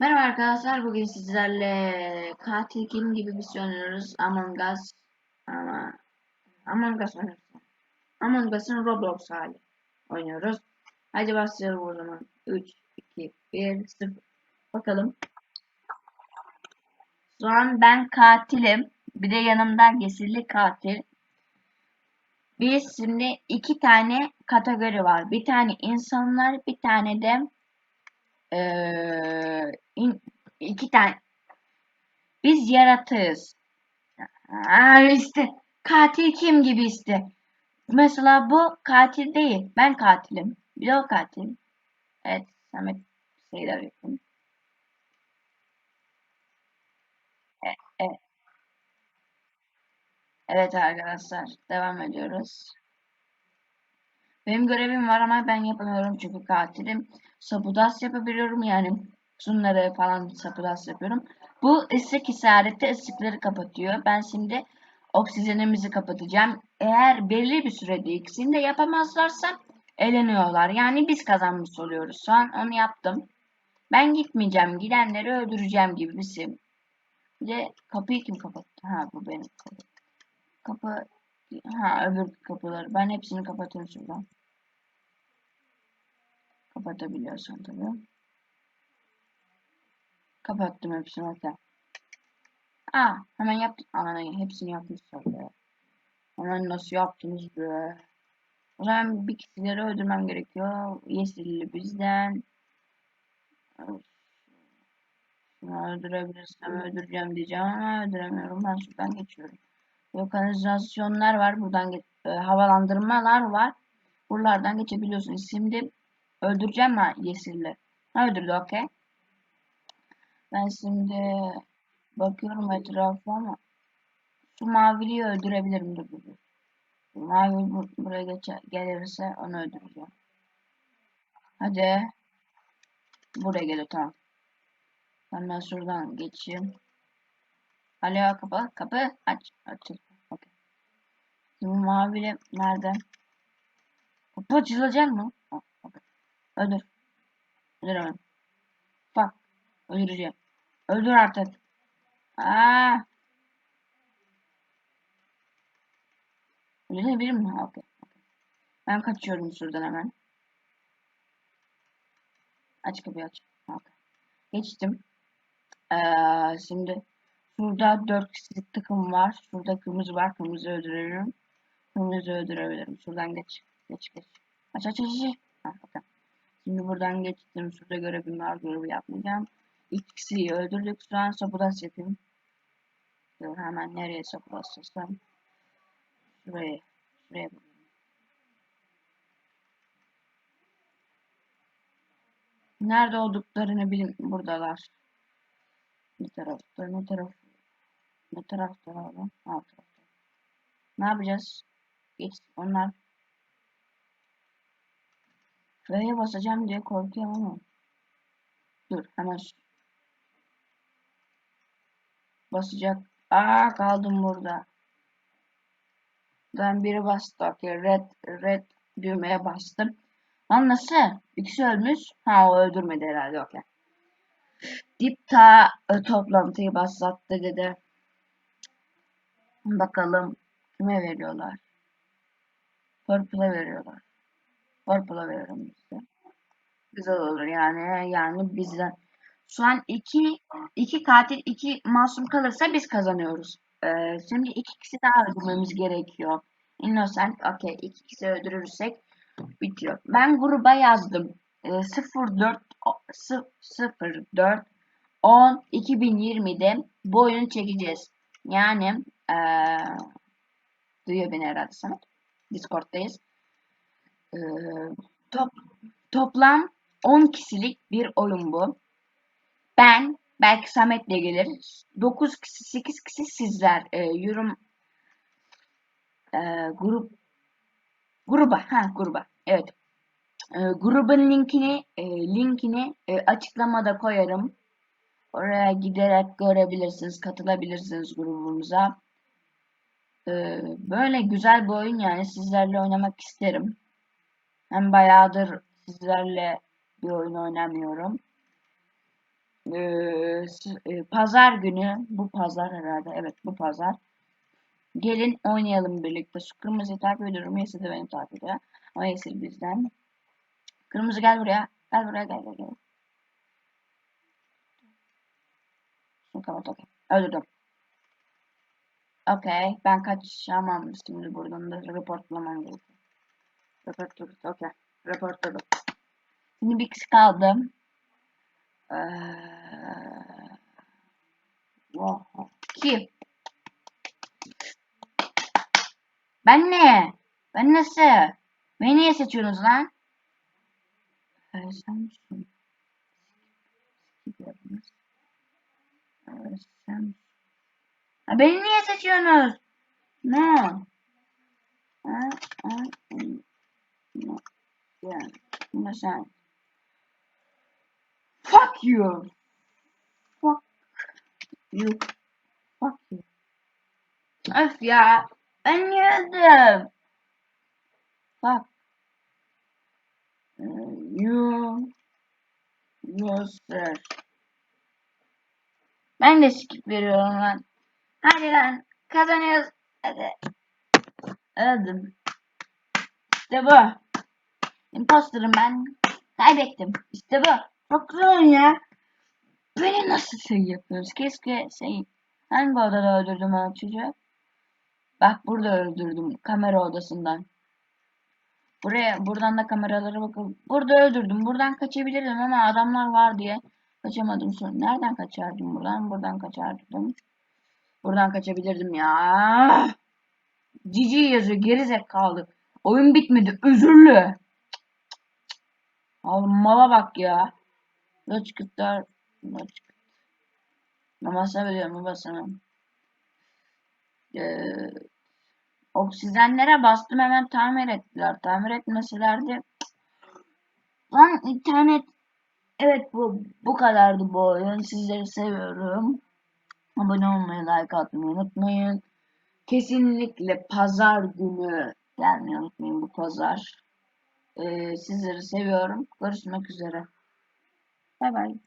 Merhaba arkadaşlar. Bugün sizlerle katil kim gibi bir şey oynuyoruz. Among Us ama Among Us oynuyoruz. Among Us'ın Roblox hali oynuyoruz. Hadi başlayalım o zaman. 3, 2, 1, 0. Bakalım. Şu an ben katilim. Bir de yanımda gizli katil. Biz şimdi iki tane kategori var. Bir tane insanlar, bir tane de ee, iki tane. Biz yaratığız. Aa, işte katil kim gibi işte. Mesela bu katil değil. Ben katilim. Bir de o katil. Evet. Samet sayılar yapın. E- e- Evet arkadaşlar. Devam ediyoruz. Benim görevim var ama ben yapamıyorum çünkü katilim. Sabotaj yapabiliyorum yani. Şunları falan sabotaj yapıyorum. Bu ısık işareti ısıkları kapatıyor. Ben şimdi oksijenimizi kapatacağım. Eğer belli bir sürede ikisini de yapamazlarsa eleniyorlar. Yani biz kazanmış oluyoruz. Şu an onu yaptım. Ben gitmeyeceğim. Gidenleri öldüreceğim gibi bir şey. Bir kapıyı kim kapattı? Ha bu benim. Kapı ha öbür kapıları. Ben hepsini kapatıyorum şuradan. Kapatabiliyorsun tabii. Kapattım hepsini okey. Aa hemen yaptım. Ananı hepsini yapmışlar be. Hemen nasıl yaptınız be? O zaman bir kişileri öldürmem gerekiyor. Yeşilli bizden. Şunu öldürebilirsem öldüreceğim diyeceğim ama öldüremiyorum. Ben şuradan geçiyorum. Ve kanalizasyonlar var. Buradan geç, e, havalandırmalar var. Buralardan geçebiliyorsunuz. Şimdi öldüreceğim mi yeşilli? Ha öldürdü okey. Ben şimdi bakıyorum etrafa ama şu maviliyi öldürebilirim. Dur dur Mavi bur buraya geçer, gelirse onu öldüreceğim. Hadi. Buraya geliyor tamam. Ben ben şuradan geçeyim. Alo kapı kapı aç aç. Okay. Şimdi mavili nerede? Kapı açılacak mı? Öldür. Öldüremem. Bak. Öldüreceğim. Öldür artık. Aa. Öldürebilir mi? Okay. Ben kaçıyorum şuradan hemen. Aç kapıyı aç. Okay. Geçtim. Ee, şimdi şurada dört kişilik takım var. Şurada kırmızı var. Kırmızı öldürürüm. Kırmızı öldürebilirim. Şuradan geç. Geç geç. Aç aç aç. aç. Ha, okay. Şimdi buradan geçtim. Şurada görevim var. Görevi yapmayacağım. İlk kişiyi öldürdük. Şu an sabotaj yapayım. Dur hemen nereye sabotajlasam. Şuraya. Şuraya Nerede olduklarını bilin. Buradalar. Ne tarafta? Ne taraf? Ne tarafta? Alt tarafta. Ne yapacağız? Geç. Onlar F'ye basacağım diye korkuyorum ama. Dur hemen basacak. Aa kaldım burada. Ben biri bastı. Okay. Red, red düğmeye bastım. Lan nasıl? İkisi ölmüş. Ha o öldürmedi herhalde. Okay. Dip ta e, toplantıyı başlattı dedi. Bakalım kime veriyorlar. Purple'a veriyorlar. Purple'a veriyorum işte. Güzel olur yani. Yani bizden. Şu an iki, iki katil, iki masum kalırsa biz kazanıyoruz. Ee, şimdi iki kişi daha öldürmemiz gerekiyor. Innocent, okey. iki kişi öldürürsek bitiyor. Ben gruba yazdım. Ee, 04 04 10 2020'de bu oyunu çekeceğiz. Yani ee, duyuyor beni herhalde Samet. Discord'dayız. Ee, top, toplam 10 kişilik bir oyun bu. Ben belki Samet'le gelir. 9 kişi 8 kişi sizler. E, yorum e, grup gruba ha gruba. Evet. E, grubun linkini e, linkini e, açıklamada koyarım. Oraya giderek görebilirsiniz, katılabilirsiniz grubumuza. E, böyle güzel bir oyun yani sizlerle oynamak isterim. Hem bayağıdır sizlerle bir oyun oynamıyorum. Ee, e, pazar günü bu pazar herhalde evet bu pazar. Gelin oynayalım birlikte. Şu kırmızıyı takip ediyorum. Yesir de beni takip ediyor ama Yesir bizden. Kırmızı gel buraya. Gel buraya gel gel gel. Şunu kapat okey. Öldürdüm. Okey ben kaçamam şimdi buradan da reportlamam gerekiyor report okey reportladım şimdi bir kişi kaldım ee, wow. kim Ben ne? Ben nasıl? Beni niye seçiyorsunuz lan? Ee, sen misin? Ee, sen ha, beni niye seçiyorsunuz? No. Ha, ha, no. Yani, sen. Fuck you. Fuck you. Fuck you. Öf ya. Ben öldüm? Fuck. Ee, You. Yourself. Ben de skip veriyorum lan. Hadi lan. Kazanıyoruz. Hadi. Öldüm. İşte bu. Imposter'ım ben. Kaybettim. İşte bu. Zor ya. Böyle nasıl şey yapıyoruz? Keşke şey... Hangi odada öldürdüm o çocuğu? Bak burada öldürdüm. Kamera odasından. Buraya, buradan da kameralara bakın. Burada öldürdüm. Buradan kaçabilirdim ama adamlar var diye kaçamadım. Sonra nereden kaçardım buradan? Buradan kaçardım. Buradan kaçabilirdim ya. Cici yazıyor. Geri zekalı. Oyun bitmedi. Özürlü. Al mala bak ya. Loçkutlar. Loçkut. Namazda biliyorum babasının. Ee, oksijenlere bastım hemen tamir ettiler. Tamir etmeselerdi. Lan internet. Evet bu bu kadardı bu oyun. Sizleri seviyorum. Abone olmayı, like atmayı unutmayın. Kesinlikle pazar günü gelmeyi unutmayın bu pazar. Ee, sizleri seviyorum. Görüşmek üzere. Bay bay.